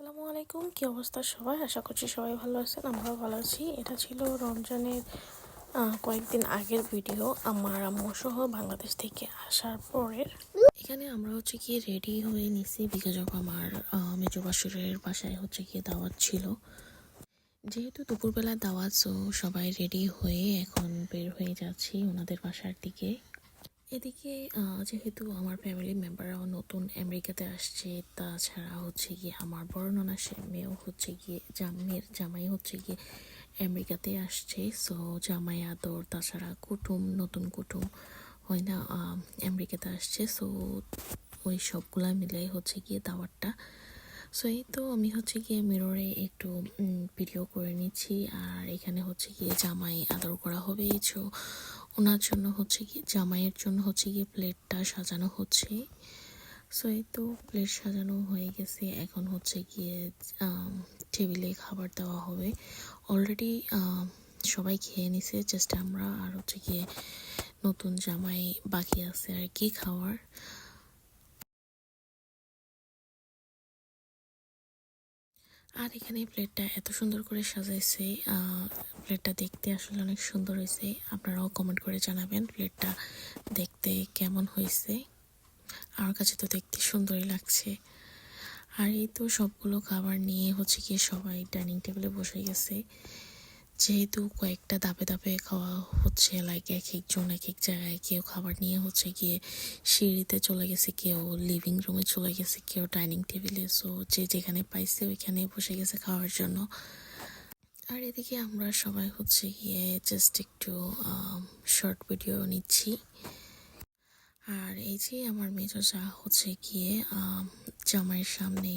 আসসালামু আলাইকুম। কি অবস্থা সবাই? আশা করছি সবাই ভালো আছেন আমরাও ভালো আছি। এটা ছিল রমজানের কয়েকদিন আগের ভিডিও আমার আম্মু সহ বাংলাদেশ থেকে আসার পরের। এখানে আমরা হচ্ছে গিয়ে রেডি হয়ে নিছি বিকজ অফ আমার আহ, মেজো বাসুরের বাসায় হচ্ছে গিয়ে দাওয়াত ছিল। যেহেতু দুপুরবেলা দাওয়াত সো সবাই রেডি হয়ে এখন বের হয়ে যাচ্ছি ওনাদের বাসার দিকে। এদিকে যেহেতু আমার ফ্যামিলি মেম্বাররাও নতুন আমেরিকাতে আসছে, তাছাড়া হচ্ছে গিয়ে আমার বড় নানাসের মেয়েও হচ্ছে গিয়ে জামের জামাই হচ্ছে গিয়ে আমেরিকাতে আসছে। সো জামাই আদর, তাছাড়া কুটুম, নতুন কুটুম হয় না আমেরিকাতে আসছে। সো ওই সবগুলা মিলেই হচ্ছে গিয়ে দাওয়ারটা সো এই তো আমি হচ্ছে গিয়ে মিররে একটু ভিডিও করে নিচ্ছি। আর এখানে হচ্ছে গিয়ে জামাই আদর করা হবে। সো ওনার জন্য হচ্ছে গিয়ে, জামাইয়ের জন্য হচ্ছে গিয়ে প্লেটটা সাজানো হচ্ছে। সো এই তো প্লেট সাজানো হয়ে গেছে। এখন হচ্ছে গিয়ে টেবিলে খাবার দেওয়া হবে। অলরেডি সবাই খেয়ে নিছে। জাস্ট আমরা আর হচ্ছে গিয়ে নতুন জামাই বাকি আছে আর কি খাওয়ার। আর এখানে প্লেটটা এত সুন্দর করে সাজাইছে প্লেটটা দেখতে আসলে অনেক সুন্দর হয়েছে। আপনারাও কমেন্ট করে জানাবেন প্লেটটা দেখতে কেমন হয়েছে। আমার কাছে তো দেখতে সুন্দরই লাগছে। আর এই তো সবগুলো খাবার নিয়ে হচ্ছে গিয়ে সবাই ডাইনিং টেবিলে বসে গেছে। যেহেতু কয়েকটা দাপে দাপে খাওয়া হচ্ছে লাইক এক একজন, এক এক জায়গায় কেউ খাবার নিয়ে হচ্ছে গিয়ে সিঁড়িতে চলে গেছে, কেউ লিভিং রুমে চলে গেছে, কেউ ডাইনিং টেবিলে সো যে যেখানে পাইছে ওইখানে বসে গেছে খাওয়ার জন্য। আর এদিকে আমরা সবাই হচ্ছে গিয়ে জাস্ট একটু শর্ট ভিডিও নিচ্ছি। আর এই যে আমার মেজো যা হচ্ছে গিয়ে জামাইয়ের সামনে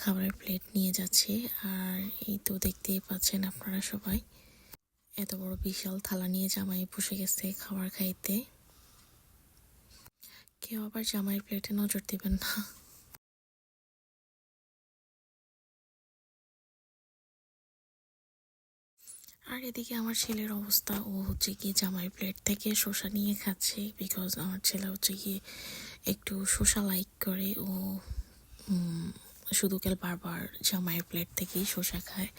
খাবারের প্লেট নিয়ে যাচ্ছে। আর এই তো দেখতেই পাচ্ছেন আপনারা সবাই, এত বড় বিশাল থালা নিয়ে জামাই বসে গেছে খাবার খাইতে। কেউ আবার জামাইয়ের প্লেটে নজর দেবেন না। আর এদিকে আমার ছেলের অবস্থা, ও হচ্ছে গিয়ে জামাই প্লেট থেকে শসা নিয়ে খাচ্ছে বিকজ আমার ছেলে হচ্ছে গিয়ে একটু শসা লাইক করে। ও শুধু কেল বারবার জামাইয়ের প্লেট থেকেই শসা খায়।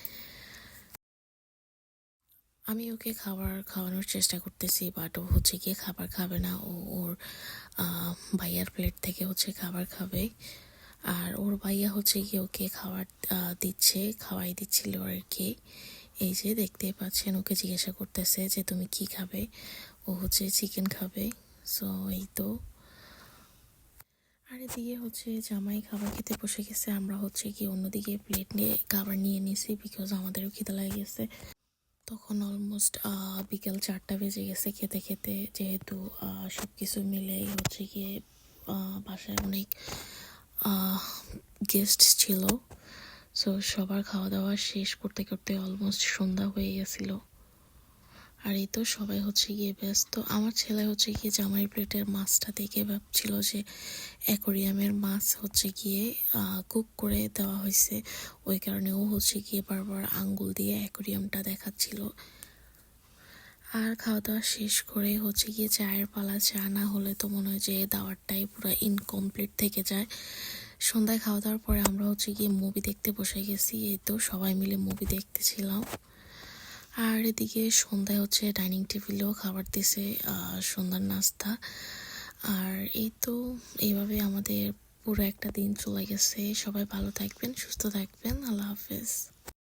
আমি ওকে খাবার খাওয়ানোর চেষ্টা করতেছি বাট ও হচ্ছে গিয়ে খাবার খাবে না। ও ওর ভাইয়ার প্লেট থেকে হচ্ছে খাবার খাবে। আর ওর ভাইয়া হচ্ছে গিয়ে ওকে খাবার দিচ্ছে, খাওয়াই দিচ্ছিল আর কি। এই যে দেখতে পাচ্ছেন, ওকে জিজ্ঞাসা করতেছে যে তুমি কি খাবে? ও হচ্ছে চিকেন খাবে। সো এই তো। আর এদিকে হচ্ছে জামাই খাবার খেতে বসে গেছে। আমরা হচ্ছে কি অন্যদিকে প্লেট নিয়ে খাবার নিয়ে নিছি বিকজ আমাদেরও খিদে লাগে গেছে। তখন অলমোস্ট বিকেল চারটা বেজে গেছে খেতে খেতে। যেহেতু সব কিছু মিলে হচ্ছে গিয়ে বাসায় অনেক গেস্ট ছিল। সো সবার খাওয়া দাওয়া শেষ করতে করতে অলমোস্ট সন্ধ্যা হয়ে গেছিল। আর এই তো সবাই হচ্ছে গিয়ে ব্যস্ত। আমার ছেলে হচ্ছে গিয়ে জামাই প্লেটের মাছটা দেখে ভাবছিল যে অ্যাকোরিয়ামের মাছ হচ্ছে গিয়ে কুক করে দেওয়া হয়েছে। ওই কারণে ও হচ্ছে গিয়ে বারবার আঙ্গুল দিয়ে অ্যাকোরিয়ামটা দেখাচ্ছিল। আর খাওয়া দাওয়া শেষ করে হচ্ছে গিয়ে চায়ের পালা চা না হলে তো মনে হয় যে দাওয়ারটাই পুরো ইনকমপ্লিট থেকে যায়। সন্ধ্যায় খাওয়া দাওয়ার পরে আমরা হচ্ছে গিয়ে মুভি দেখতে বসে গেছি। এই তো সবাই মিলে মুভি দেখতেছিলাম। আর এদিকে সন্ধ্যায় হচ্ছে ডাইনিং টেবিলেও খাবার দিছে সন্ধ্যার নাস্তা। আর এই তো এইভাবে আমাদের পুরো একটা দিন চলে গেছে। সবাই ভালো থাকবেন, সুস্থ থাকবেন। আল্লাহ হাফেজ।